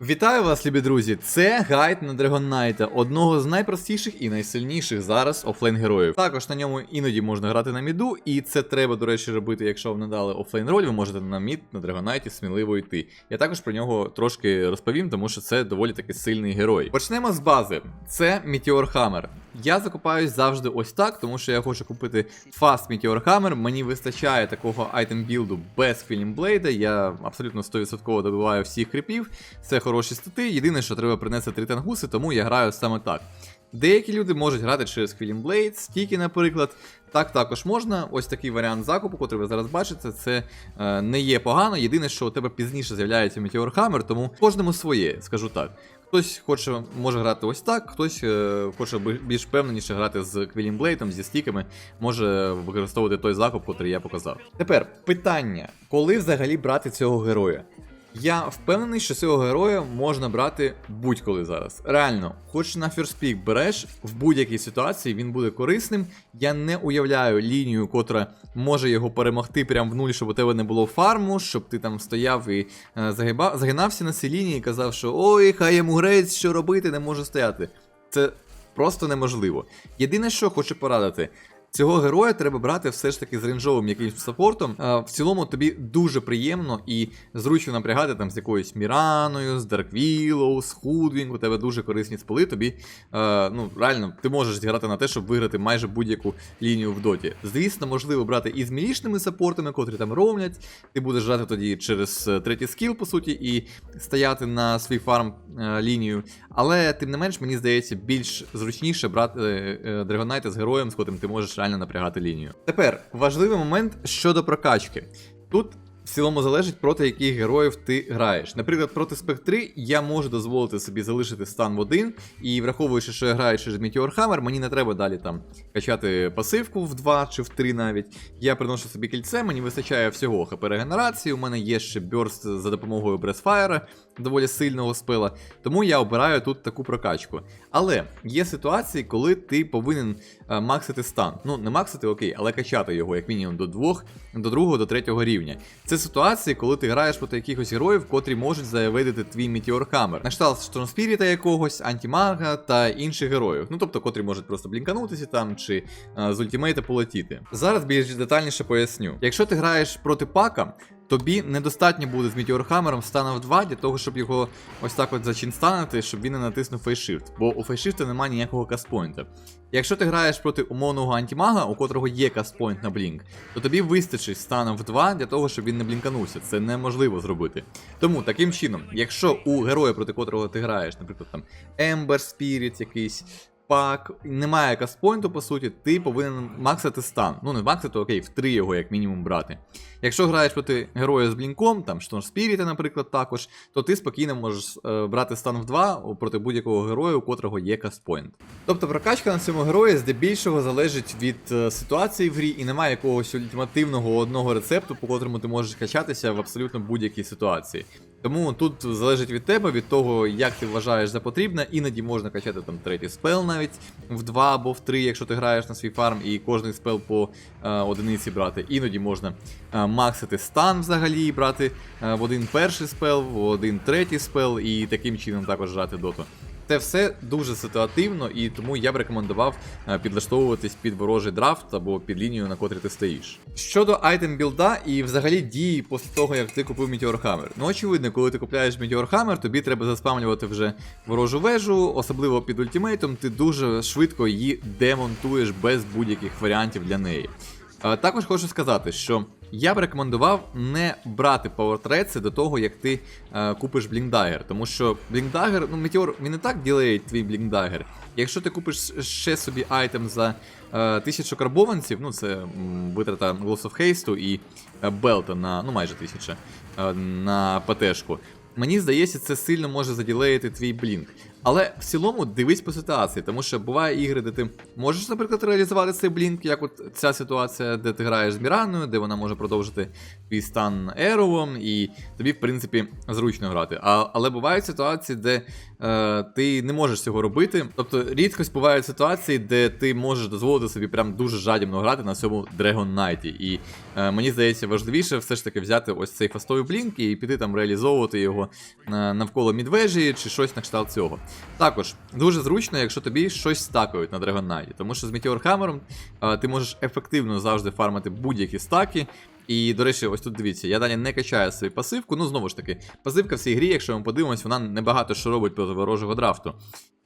Вітаю вас, любі друзі! Це гайд на Dragon одного з найпростіших і найсильніших зараз офлейн героїв. Також на ньому іноді можна грати на міду, і це треба, до речі, робити, якщо вам не дали офлейн роль, ви можете на мід на Dragon сміливо йти. Я також про нього трошки розповім, тому що це доволі таки сильний герой. Почнемо з бази. Це Meteor Hammer. Я закупаюсь завжди ось так, тому що я хочу купити Fast Meteor Hammer. Мені вистачає такого айтем білду без Філімблейда. Я абсолютно 100% добиваю всіх кріпів. Це хороші стати. Єдине, що треба принести три тангуси, тому я граю саме так. Деякі люди можуть грати через Quilling Blade, стіки, наприклад. Так також можна. Ось такий варіант закупу, який ви зараз бачите, це е, не є погано. Єдине, що у тебе пізніше з'являється Meteor Hammer, тому кожному своє, скажу так. Хтось хоче може грати ось так, хтось е, хоче більш впевненіше грати з Quilling Blade, зі стіками, може використовувати той закуп, який я показав. Тепер питання: коли взагалі брати цього героя? Я впевнений, що цього героя можна брати будь-коли зараз. Реально, хоч на First береш, в будь-якій ситуації він буде корисним. Я не уявляю лінію, котра може його перемогти прямо в нуль, щоб у тебе не було фарму, щоб ти там стояв і е, загиба... загинався на цій лінії і казав, що ой, хай йому грець, що робити, не може стояти. Це просто неможливо. Єдине, що хочу порадити. Цього героя треба брати все ж таки з рейнджовим якимось саппортом. В цілому тобі дуже приємно і зручно напрягати там з якоюсь Міраною, з Willow, з Худвінг, у тебе дуже корисні спили. Тобі е, ну реально ти можеш зіграти на те, щоб виграти майже будь-яку лінію в доті. Звісно, можливо брати і з мілішними саппортами, котрі там ромлять. Ти будеш грати тоді через е, третій скіл, по суті, і стояти на свій фарм е, лінію. Але тим не менш, мені здається, більш зручніше брати е, Драгонайта з героєм, з котрим ти можеш реально напрягати лінію. Тепер важливий момент щодо прокачки. Тут в цілому залежить проти яких героїв ти граєш. Наприклад, проти спектри я можу дозволити собі залишити стан в один, і враховуючи, що я граю через Meteor Hammer, мені не треба далі там качати пасивку в 2 чи в 3 навіть. Я приношу собі кільце, мені вистачає всього хп регенерації. У мене є ще бёрст за допомогою Breathfire, доволі сильного спила. Тому я обираю тут таку прокачку. Але є ситуації, коли ти повинен максити стан. Ну, не максити, окей, але качати його як мінімум до двох, до другого, до третього рівня. Це ситуації, коли ти граєш проти якихось героїв, котрі можуть заявити твій Hammer. На кшталт Штормспіріта якогось, антимага та інших героїв. Ну тобто, котрі можуть просто блінканутися там чи е, з ультимейта полетіти. Зараз більш детальніше поясню. Якщо ти граєш проти пака, тобі недостатньо буде з Hammer станом в 2 для того, щоб його ось так от зачинстанити, щоб він не натиснув фейшифт. Бо у фейшифта немає ніякого каспойнта. Якщо ти граєш проти умовного антимага, у котрого є каспойнт на блінк, то тобі вистачить станом в 2 для того, щоб він не блінканувся. Це неможливо зробити. Тому таким чином, якщо у героя, проти котрого ти граєш, наприклад, там Ember Spirit якийсь. Пак, немає каспойнту, по суті, ти повинен максити стан. Ну, не максити, окей, в 3 його як мінімум брати. Якщо граєш проти героя з блінком, там Шторм Спіріта, наприклад, також, то ти спокійно можеш е, брати стан в 2 проти будь-якого героя, у котрого є каспойнт. Тобто прокачка на цьому герої здебільшого залежить від е, ситуації в грі і немає якогось ультимативного одного рецепту, по котрому ти можеш качатися в абсолютно будь-якій ситуації. Тому тут залежить від тебе, від того, як ти вважаєш за потрібне. Іноді можна качати там третій спел навіть в 2 або в 3, якщо ти граєш на свій фарм, і кожний спел по е, одиниці брати. Іноді можна е, максити стан взагалі, і брати е, в один перший спел, в один третій спел, і таким чином також грати доту. Це все дуже ситуативно, і тому я б рекомендував е, підлаштовуватись під ворожий драфт або під лінію, на котрій ти стоїш. Щодо айтем білда і взагалі дії після того, як ти купив Meteor Hammer. Ну, очевидно, коли ти купляєш Meteor Hammer, тобі треба заспамлювати вже ворожу вежу, особливо під ультимейтом, ти дуже швидко її демонтуєш без будь-яких варіантів для неї. Е, Також хочу сказати, що я б рекомендував не брати пауертреці до того, як ти е, купиш блінкдагер. Тому що блінкдагер, ну Метеор, він і так ділає твій блінкдагер. Якщо ти купиш ще собі айтем за е, тисячу карбованців, ну це витрата Gloss of Haste і Белта на ну майже тисяча е, на ПТшку. Мені здається, це сильно може заділеїти твій блінк. Але в цілому дивись по ситуації, тому що буває ігри, де ти можеш, наприклад, реалізувати цей блінк, як от ця ситуація, де ти граєш з Міраною, де вона може продовжити твій стан Еровом, і тобі, в принципі, зручно грати. А, але бувають ситуації, де ти не можеш цього робити. Тобто рідкость бувають ситуації, де ти можеш дозволити собі прям дуже жадібно грати на цьому Dragon Knight. І е, мені здається, важливіше все ж таки взяти ось цей фастовий блінк і піти там реалізовувати його е, навколо мідвежі чи щось на кшталт цього. Також дуже зручно, якщо тобі щось стакають на Dragon Knight, тому що з Meteor Hammer е, ти можеш ефективно завжди фармити будь-які стаки. І, до речі, ось тут дивіться, я далі не качаю свою пасивку. Ну, знову ж таки, пасивка в цій грі, якщо ми подивимось, вона небагато що робить проти ворожого драфту.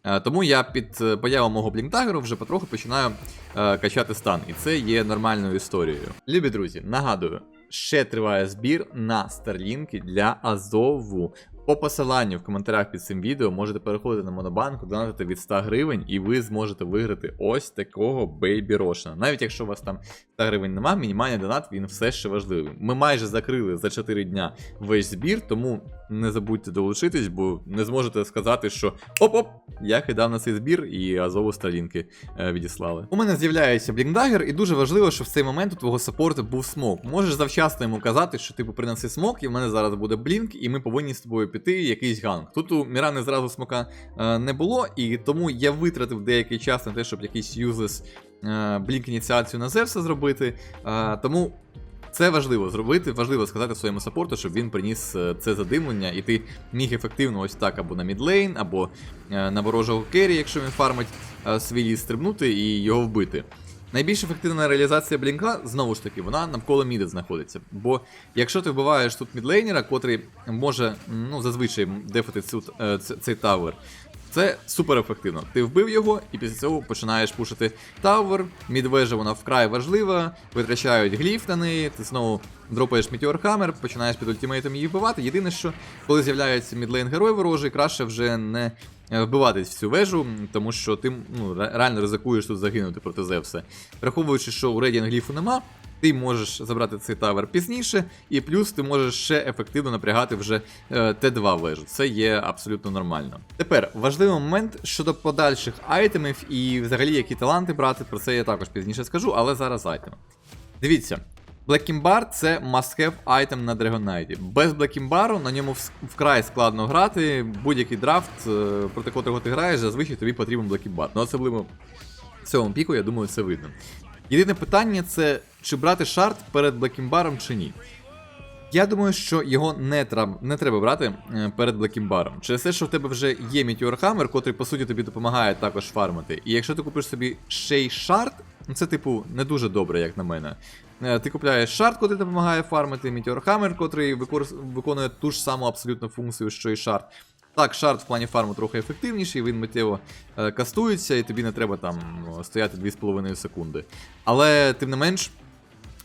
Е, Тому я під е, появу мого блінктагеру вже потроху починаю е, качати стан, і це є нормальною історією. Любі друзі, нагадую, ще триває збір на старлінки для Азову. По посиланню в коментарях під цим відео можете переходити на монобанку, донатити від 100 гривень, і ви зможете виграти ось такого бейбі Рошена. Навіть якщо у вас там 100 гривень нема, мінімальний донат він все ще важливий. Ми майже закрили за 4 дня весь збір, тому не забудьте долучитись, бо не зможете сказати, що оп-оп, я кидав на цей збір і Азову сталінки е, відіслали. У мене з'являється блінкдагер, і дуже важливо, що в цей момент у твого саппорту був смок. Можеш завчасно йому казати, що типу принеси смок, і в мене зараз буде блінк, і ми повинні з тобою піти якийсь ганг. Тут у Мірани зразу смока е, не було, і тому я витратив деякий час на те, щоб якийсь юзлес блінк ініціацію на Зевса зробити. Е, тому це важливо зробити, важливо сказати своєму саппорту, щоб він приніс е, це задимлення, і ти міг ефективно ось так або на мідлейн, або е, на ворожого керрі, якщо він фармить е, свій стрибнути і його вбити. Найбільш ефективна реалізація блінка, знову ж таки, вона навколо міда знаходиться. Бо якщо ти вбиваєш тут мідлейнера, котрий може ну, зазвичай дефати цю, цей тавер, це супер ефективно. Ти вбив його, і після цього починаєш пушити тавер. Мідвежа вона вкрай важлива, витрачають гліф на неї, ти знову дропаєш Meteor починаєш під ультимейтом її вбивати. Єдине, що коли з'являється мідлейн герой ворожий, краще вже не е, вбиватись в цю вежу, тому що ти ну, реально ризикуєш тут загинути проти Зевса. Враховуючи, що у Radiant гліфу нема. Ти можеш забрати цей тавер пізніше, і плюс ти можеш ще ефективно напрягати вже е, Т2 вежу. Це є абсолютно нормально. Тепер важливий момент щодо подальших айтемів і взагалі які таланти брати. Про це я також пізніше скажу, але зараз айтеми. Дивіться. Blackimbar це must-have айтем на Knight. Без Blackimbar на ньому вкрай складно грати. Будь-який драфт, е, проти котрого ти граєш, зазвичай тобі потрібен Blackimbar. Ну особливо в цьому піку, я думаю, це видно. Єдине питання це чи брати шарт перед Блекімбаром чи ні. Я думаю, що його не, трав... не треба брати е, перед Блекімбаром. Через те, що в тебе вже є Hammer, котрий по суті тобі допомагає також фармити. І якщо ти купиш собі ще й шарт, ну це типу не дуже добре, як на мене. Е, Ти купляєш шарт, котрий допомагає фармити, Hammer, котрий викор- виконує ту ж саму абсолютно функцію, що і шарт. Так, шарт в плані фарму трохи ефективніший, він миттєво е, кастується, і тобі не треба там стояти 2,5 секунди. Але тим не менш.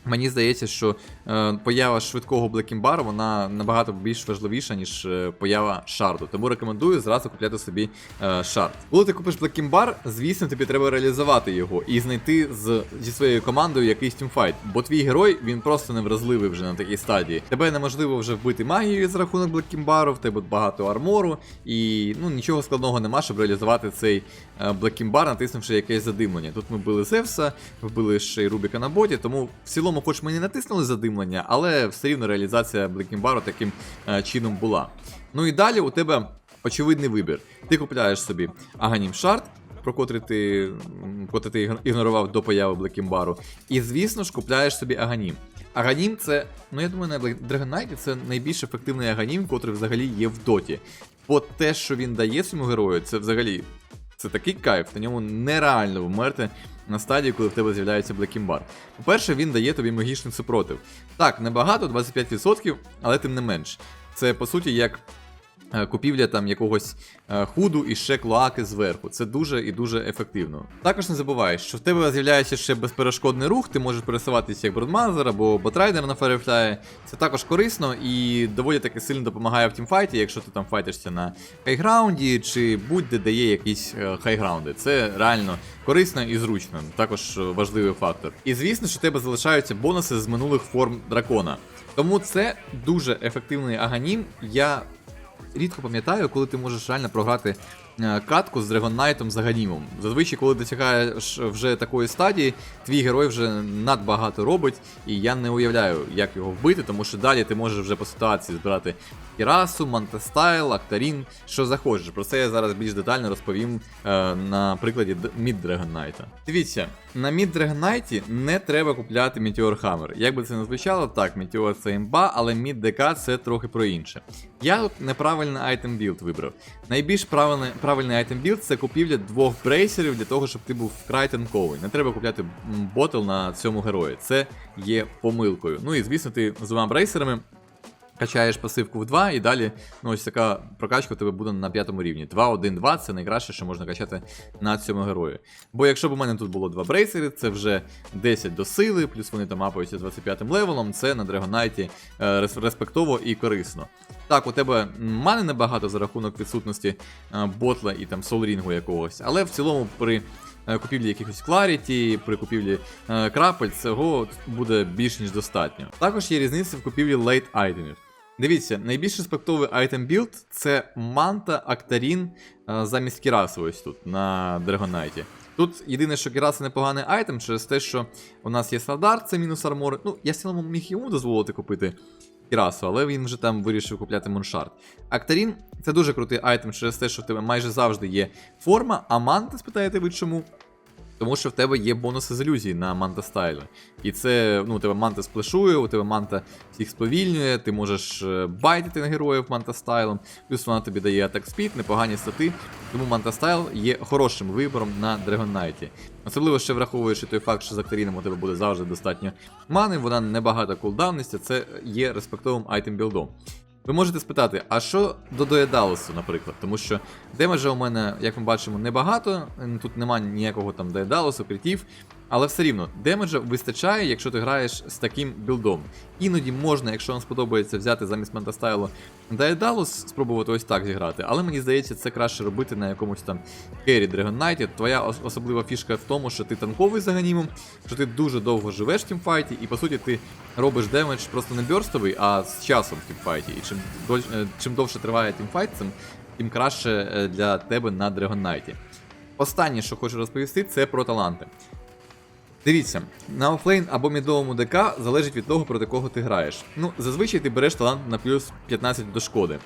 Мені здається, що е, поява швидкого Блекімбара вона набагато більш важливіша, ніж е, поява шарду. Тому рекомендую зразу купляти собі е, шард. Коли ти купиш Блекімбар, звісно, тобі треба реалізувати його і знайти з, зі своєю командою якийсь тімфайт. Бо твій герой він просто невразливий вже на такій стадії. Тебе неможливо вже вбити магією за рахунок Блекімбару, в тебе багато армору, і ну нічого складного нема, щоб реалізувати цей е, Блекімбар, натиснувши якесь задимлення. Тут ми вбили Зевса, вбили ще й Рубіка на боті, тому в цілому, хоч ми не натиснули задимлення, але все рівно реалізація Блекімбару таким е, чином була. Ну і далі у тебе очевидний вибір. Ти купляєш собі Аганім Шард, про котрий ти, котрий ти ігнорував до появи Блекімбару. І звісно ж купляєш собі Аганім. Аганім це, ну я думаю, на Knight це найбільш ефективний Аганім, котрий взагалі є в доті. Бо те, що він дає своєму герою, це взагалі це такий кайф, на ньому нереально вмерти на стадії, коли в тебе з'являється Блекімбар. По-перше, він дає тобі магічний супротив. Так, небагато, 25%, але тим не менш. Це по суті як купівля там якогось е, худу і ще клоаки зверху. Це дуже і дуже ефективно. Також не забувай, що в тебе з'являється ще безперешкодний рух, ти можеш пересуватися як бродмазер або ботрайдер на Ферефляї. Це також корисно і доволі таки сильно допомагає в тімфайті, якщо ти там файтишся на хайграунді чи будь-де де є якісь е, хайграунди. Це реально корисно і зручно. Також е, важливий фактор. І звісно, що в тебе залишаються бонуси з минулих форм дракона. Тому це дуже ефективний аганім. Я рідко пам'ятаю, коли ти можеш реально програти катку з Knight'ом за Ганімом. Зазвичай, коли досягаєш вже такої стадії, твій герой вже надбагато робить, і я не уявляю, як його вбити, тому що далі ти можеш вже по ситуації збирати Кірасу, Мантестайл, Актарін, що захочеш. Про це я зараз більш детально розповім е, на прикладі Д- Mid Dragon Knight. Дивіться, на Dragon Knight не треба купляти Meteor Hammer. Як би це не звучало, так, Meteor це імба, але Mid DK це трохи про інше. Я тут неправильний айтем білд вибрав. Найбільш правильний, правильний айтем білд це купівля двох брейсерів для того, щоб ти був вкрай танковий. Не треба купляти ботл на цьому герої. Це є помилкою. Ну і звісно, ти з двома брейсерами Качаєш пасивку в 2 і далі ну, ось така прокачка у тебе буде на п'ятому рівні. 2-1-2 це найкраще, що можна качати на цьому герої. Бо якщо б у мене тут було два брейсери, це вже 10 до сили, плюс вони там мапаються 25 левелом, це на Драгонайті е, респектово і корисно. Так, у тебе мани небагато за рахунок відсутності е, ботла і там солрінгу якогось, але в цілому при е, купівлі якихось Clarity, при купівлі е, крапель, цього буде більш ніж достатньо. Також є різниця в купівлі лейт айтемів. Дивіться, найбільш респектовий айтем білд це манта Актарін е, замість Кіраси ось тут на Драгонайті. Тут єдине, що Кіраса непоганий айтем через те, що у нас є Сардар, це мінус армор. Ну, я цілому міг йому дозволити купити Кірасу, але він вже там вирішив купляти Моншард. Актарін це дуже крутий айтем через те, що в тебе майже завжди є форма, а манта, спитаєте ви чому? Тому що в тебе є бонуси з ілюзії на манта стайлі. І це, ну, у тебе манта сплешує, у тебе манта всіх сповільнює, ти можеш е, байтити на героїв манта стайлом, плюс вона тобі дає атак спід, непогані стати. Тому манта стайл є хорошим вибором на Dragon Knight. Особливо ще враховуючи той факт, що з Актаріном у тебе буде завжди достатньо мани, вона небагато кулдаунності, це є респектовим айтем білдом. Ви можете спитати, а що до Доєдалусу, наприклад? Тому що демеджа у мене, як ми бачимо, небагато, тут немає ніякого там Доєдалусу, критів, але все рівно демеджа вистачає, якщо ти граєш з таким білдом. Іноді можна, якщо вам сподобається, взяти замість Ментастайлу Доєдалус, спробувати ось так зіграти, але мені здається, це краще робити на якомусь там Керрі Dragon Knight. Твоя ос- особлива фішка в тому, що ти танковий за ганімом, що ти дуже довго живеш в тімфайті, і по суті ти робиш демедж просто не бёрстовий, а з часом в тімфайті. І чим, доль- е, чим довше триває тімфайт, цим, тим краще е, для тебе на Dragon. Останнє, що хочу розповісти, це про таланти. Дивіться, на офлейн або мідовому ДК залежить від того, проти кого ти граєш. Ну, зазвичай ти береш талант на плюс 15 до шкоди.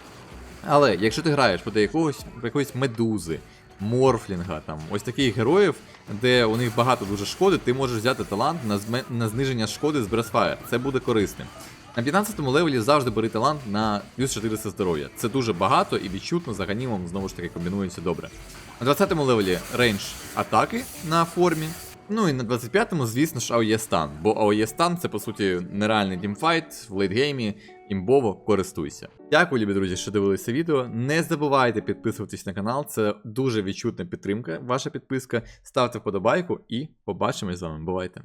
Але якщо ти граєш проти якогось, якоїсь медузи, морфлінга, там, ось таких героїв, де у них багато дуже шкоди, ти можеш взяти талант на, зме... на зниження шкоди з Breathfire. Це буде корисним. На 15 му левелі завжди бери талант на плюс 400 здоров'я. Це дуже багато і відчутно за ганімом знову ж таки комбінується добре. На 20 му левелі рейндж атаки на формі. Ну і на 25-му, звісно ж, АОЄ стан. Бо АОЄ стан це по суті нереальний тімфайт в лейтгеймі, імбово користуйся. Дякую, любі друзі, що дивилися відео. Не забувайте підписуватись на канал, це дуже відчутна підтримка. Ваша підписка. Ставте вподобайку і побачимось з вами. Бувайте!